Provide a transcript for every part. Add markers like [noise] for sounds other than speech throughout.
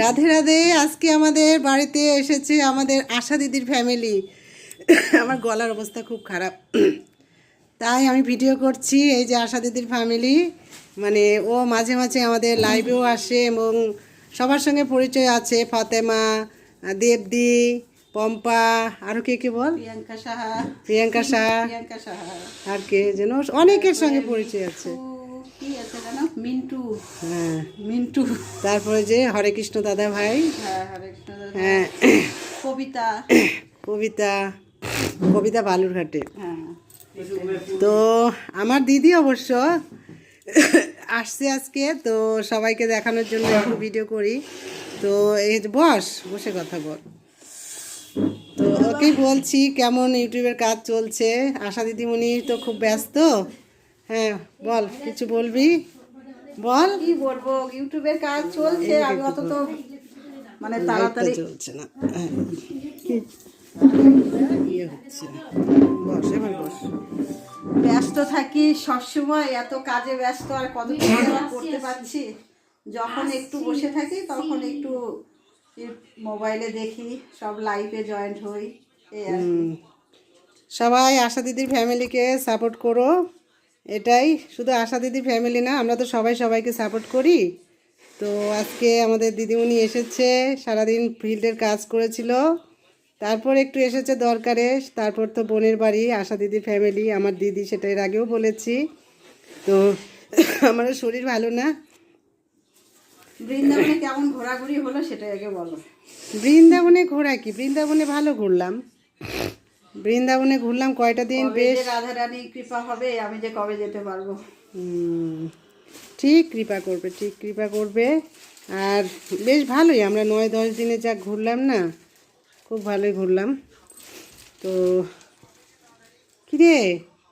রাধে রাধে আজকে আমাদের বাড়িতে এসেছে আমাদের আশা দিদির ফ্যামিলি আমার গলার অবস্থা খুব খারাপ। তাই আমি ভিডিও করছি এই যে আশা দিদির ফ্যামিলি মানে ও মাঝে মাঝে আমাদের লাইভেও আসে এবং সবার সঙ্গে পরিচয় আছে। ফাতেমা দেবদি পম্পা আরও কে কে বল? প্রিয়াঙ্কা সাহা। প্রিয়াঙ্কা শাহ প্রিয়াঙ্কা সাহা। আর কে যেন অনেকের সঙ্গে পরিচয় আছে। কি আছে জানো মিন্টু। হ্যাঁ। মিন্টু। তারপরে যে হরে কৃষ্ণ দাদা ভাই। হ্যাঁ হরে কৃষ্ণ দাদা। হ্যাঁ। কবিতা। কবিতা। কবিতা বালুরঘাটে। হ্যাঁ। তো আমার দিদি অবশ্য আসছে আজকে তো সবাইকে দেখানোর জন্য একটু ভিডিও করি। তো এই বস বসে কথা বল। তো ওকেই বলছি কেমন ইউটিউবের কাজ চলছে? আশা দিদিমণি তো খুব ব্যস্ত। হ্যাঁ বল কিছু বলবি? বল। কি বলব? ইউটিউবের কাজ চলছে আমি অত তো মানে তাড়াতাড়ি চলছে না। হ্যাঁ। ইয়ে হচ্ছে বস এবার বস। ব্যস্ত থাকি সবসময় এত কাজে ব্যস্ত আর কত করতে পারছি? যখন একটু বসে থাকি তখন একটু মোবাইলে দেখি সব লাইভে জয়েন্ট হই এই আর সবাই আশা দিদির ফ্যামিলিকে সাপোর্ট করো। এটাই শুধু আশা দিদি ফ্যামিলি না আমরা তো সবাই সবাইকে সাপোর্ট করি। তো আজকে আমাদের দিদিমণি এসেছে সারাদিন ফিল্ডের কাজ করেছিল। তারপর একটু এসেছে দরকারে তারপর তো বোনের বাড়ি আশা দিদি ফ্যামিলি আমার দিদি সেটা এর আগেও বলেছি। তো আমার শরীর ভালো না। বৃন্দাবনে কেমন ঘোরাঘুরি হলো সেটা আগে বলো। বৃন্দাবনে ঘোরা কি? বৃন্দাবনে ভালো ঘুরলাম। বৃন্দাবনে ঘুরলাম কয়টা দিন? বেশ। রাধারানী কৃপা হবে আমি যে কবে যেতে পারব? ঠিক কৃপা করবে ঠিক কৃপা করবে। আর বেশ ভালোই আমরা নয় দশ দিনে যা ঘুরলাম না খুব ভালোই ঘুরলাম। তো কিরে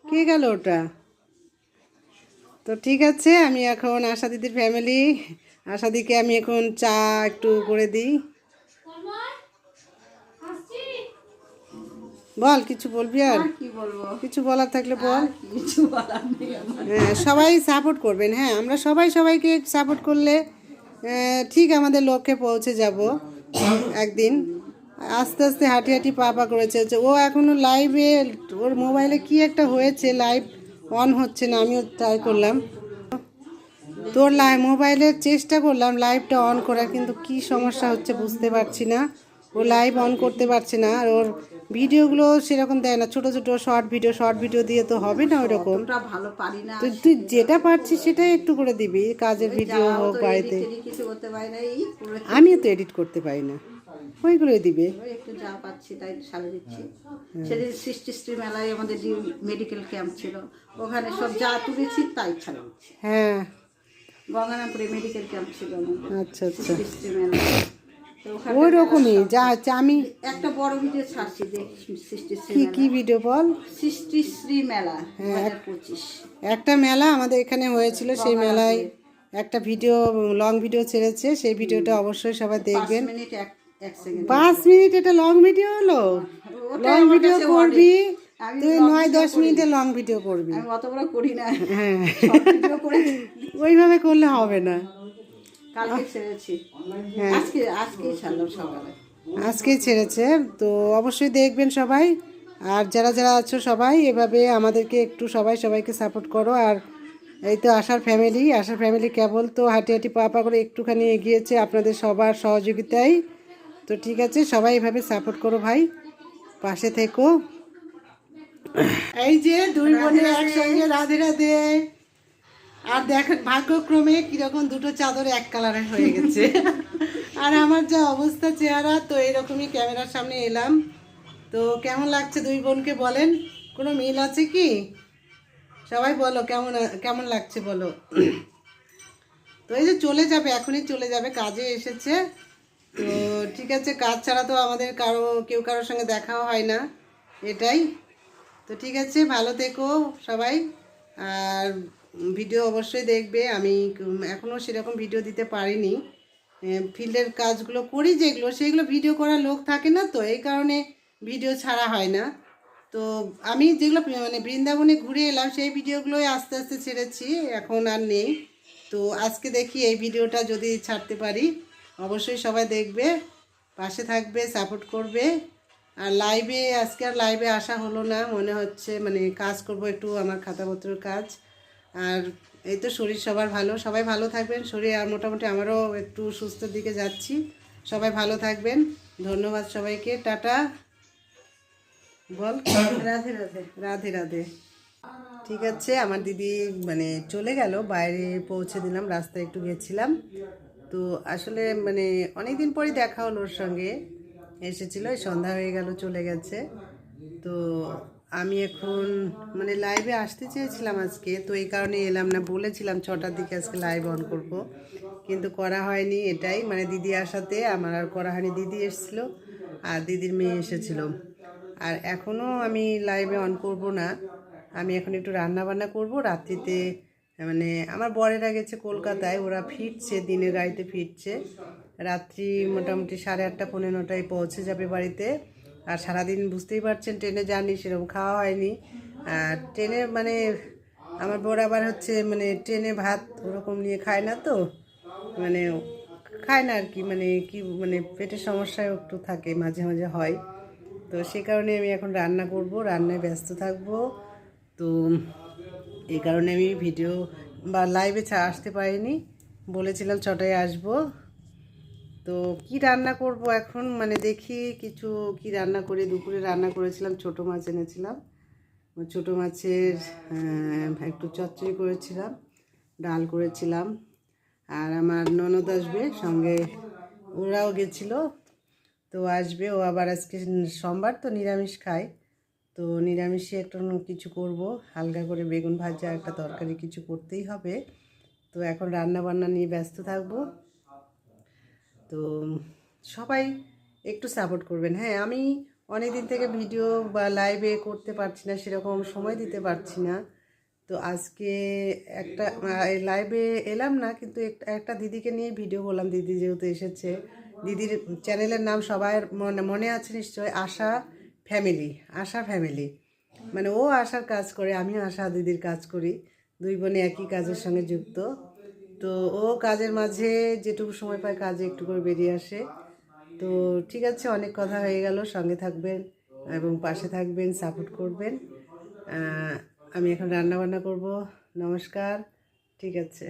কে গেল ওটা? তো ঠিক আছে আমি এখন আশা দিদির ফ্যামিলি আশা দিকে আমি এখন চা একটু করে দিই। বল কিছু বলবি আর? কি বলব? কিছু বলার থাকলে বল। কিছু বলার নেই হ্যাঁ সবাই সাপোর্ট করবেন হ্যাঁ আমরা সবাই সবাইকে সাপোর্ট করলে ঠিক আমাদের লক্ষ্যে পৌঁছে যাব একদিন। আস্তে আস্তে হাঁটি হাঁটি পা পা করেছে যে ও এখনও লাইভে ওর মোবাইলে কি একটা হয়েছে লাইভ অন হচ্ছে না আমিও ট্রাই করলাম। তোর লাইভ মোবাইলের চেষ্টা করলাম লাইভটা অন করার কিন্তু কি সমস্যা হচ্ছে বুঝতে পারছি না। ও লাইভ অন করতে পারছে না আর ওর ভিডিওগুলো সেরকম দেয় না। ছোট ছোট শর্ট ভিডিও শর্ট ভিডিও দিয়ে তো হবে না ওইরকম ওটা ভালো পারি না। তুই তুই যেটা পারছিস সেটাই একটু করে দিবি। কাজের ভিডিও হোক বাড়িতে। আমিও তো এডিট করতে পারি না। ওইগুলোই দিবে। একটু যা পাচ্ছি তাই সারে দিচ্ছি। সেদিন সৃষ্টি শ্রী মেলায় আমাদের যে মেডিকেল ক্যাম্প ছিল ওখানে সব যা তুলেছি তাই ছাড়া হ্যাঁ। গঙ্গারামপুরে মেডিকেল ক্যাম্প ছিল আচ্ছা আচ্ছা। সৃষ্টি মেলা তো ওখানে ওই রকমই যা আচ্ছা আমি একটা বড় ভিডিও ছাড়ছি কি মেলা। কি ভিডিও বল? সৃষ্টি শ্রী মেলা হ্যাঁ, একটা মেলা আমাদের এখানে হয়েছিল সেই মেলায় একটা ভিডিও লং ভিডিও ছেড়েছে সেই ভিডিওটা অবশ্যই সবাই দেখবেন। পাঁচ মিনিট এটা লং ভিডিও হলো? লং ভিডিও করবি তুই নয় দশ মিনিটে লং ভিডিও করবি। অত বড় করি না। হ্যাঁ। [laughs] ওইভাবে করলে হবে না। কালকে ছেড়েছি। হ্যাঁ। আজকে আজকেই ছাড়লাম সকালে। আজকেই ছেড়েছে। তো অবশ্যই দেখবেন সবাই। আর যারা যারা আছো সবাই এভাবে আমাদেরকে একটু সবাই সবাইকে সাপোর্ট করো। আর এই তো আশার ফ্যামিলি আশার ফ্যামিলি কেবল তো হাঁটি হাঁটি পা পা করে একটুখানি এগিয়েছে আপনাদের সবার সহযোগিতায় তো ঠিক আছে সবাই এভাবে সাপোর্ট করো ভাই। পাশে থেকো। এই যে দুই বোনের একসঙ্গে রাধে রাধে। আর দেখেন ভাগ্যক্রমে কীরকম দুটো চাদর এক কালারের হয়ে গেছে। [laughs] আর আমার যা অবস্থা চেহারা তো এরকমই ক্যামেরার সামনে এলাম। তো কেমন লাগছে দুই বোনকে বলেন? কোনো মিল আছে কি? সবাই বলো কেমন কেমন লাগছে বলো। তো এই যে চলে যাবে এখনই চলে যাবে কাজে এসেছে। তো ঠিক আছে কাজ ছাড়া তো আমাদের কারও কেউ কারোর সঙ্গে দেখাও হয় না। এটাই। তো ঠিক আছে ভালো থেকো সবাই। আর ভিডিও অবশ্যই দেখবে। আমি এখনও সেরকম ভিডিও দিতে পারিনি। ফিল্ডের কাজগুলো করি যেগুলো, সেগুলো ভিডিও করার লোক থাকে না তো, এই কারণে ভিডিও ছাড়া হয় না। তো আমি যেগুলো মানে বৃন্দাবনে ঘুরে এলাম, সেই ভিডিওগুলোই আস্তে আস্তে ছেড়েছি, এখন আর নেই। তো আজকে দেখি এই ভিডিওটা যদি ছাড়তে পারি, অবশ্যই সবাই দেখবে, পাশে থাকবে, সাপোর্ট করবে। আর লাইভে, আজকে আর লাইভে আসা হলো না, মনে হচ্ছে মানে কাজ করব একটু আমার খাতাপত্রের কাজ। আর এই তো শরীর সবার ভালো। সবাই ভালো থাকবেন। শরীর আর মোটামুটি আমারও একটু সুস্থর দিকে যাচ্ছি। সবাই ভালো থাকবেন। ধন্যবাদ সবাইকে। টাটা। বল। রাধে রাধে। রাধে রাধে। ঠিক আছে আমার দিদি মানে চলে গেল। বাইরে পৌঁছে দিলাম রাস্তায় একটু গেছিলাম। তো আসলে মানে অনেক দিন পরই দেখা হলো ওর সঙ্গে। এসেছিল এই সন্ধ্যা হয়ে গেল চলে গেছে। তো আমি এখন মানে লাইভে আসতে চেয়েছিলাম আজকে, তো এই কারণে এলাম না, বলেছিলাম ছটার দিকে আজকে লাইভ অন করব। কিন্তু করা হয়নি এটাই মানে দিদি আসাতে, আমার আর করা হয়নি, দিদি এসেছিল আর দিদির মেয়ে এসেছিল। আর এখনও আমি লাইভে অন করব না, আমি এখন একটু রান্না বান্না করব, রাত্রিতে মানে আমার বরেরা গেছে কলকাতায়, ওরা ফিরছে, দিনের গাড়িতে ফিরছে। রাত্রি মোটামুটি সাড়ে আটটা, পৌনে নটায় পৌঁছে যাবে বাড়িতে। আর সারাদিন বুঝতেই পারছেন, ট্রেনে জানি সেরকম খাওয়া হয়নি। আর ট্রেনে মানে আমার বর আবার হচ্ছে মানে ট্রেনে ভাত ওরকম নিয়ে খায় না তো মানে খায় না আর কি মানে কি মানে পেটের সমস্যায় একটু থাকে, মাঝে মাঝে হয়। তো সে কারণে আমি এখন রান্না করব, রান্নায় ব্যস্ত থাকব। তো এই কারণে আমি ভিডিও বা লাইভে আসতে পারিনি, বলেছিলাম ছটায় আসব। তো কি রান্না করব এখন? মানে দেখি কিছু কি রান্না করে। দুপুরে রান্না করেছিলাম, ছোট মাছ এনেছিলাম। ছোট মাছের একটু চচ্চড়ি করেছিলাম, ডাল করেছিলাম। আর আমার ননদ আসবে সঙ্গে, ওরাও গেছিল। তো আসবে, ও আবার আজকে সোমবার তো নিরামিষ খায়। তো নিরামিষে একটা কিছু করব। হালকা করে বেগুন ভাজা, একটা তরকারি কিছু করতেই হবে। তো এখন রান্না বান্না নিয়ে ব্যস্ত থাকব। তো সবাই একটু সাপোর্ট করবেন। হ্যাঁ আমি অনেক দিন থেকে ভিডিও বা লাইভে করতে পারছি না, সেরকম সময় দিতে পারছি না। তো আজকে একটা লাইভে এলাম না, কিন্তু একটা- দিদিকে নিয়ে ভিডিও করলাম। দিদি যেহেতু এসেছে, দিদির চ্যানেলের নাম সবাই মনে মনে আছে নিশ্চয় আশা ফ্যামিলি আশা ফ্যামিলি মানে ও আশার কাজ করে, আমিও আশা দিদির কাজ করি। দুই বোনে একই কাজের সঙ্গে যুক্ত। তো ও কাজের মাঝে যেটুকু সময় পায় কাজে একটু করে বেরিয়ে আসে। তো ঠিক আছে, অনেক কথা হয়ে গেল, সঙ্গে থাকবেন এবং পাশে থাকবেন সাপোর্ট করবেন। আমি এখন রান্না বান্না করব। নমস্কার, ঠিক আছে।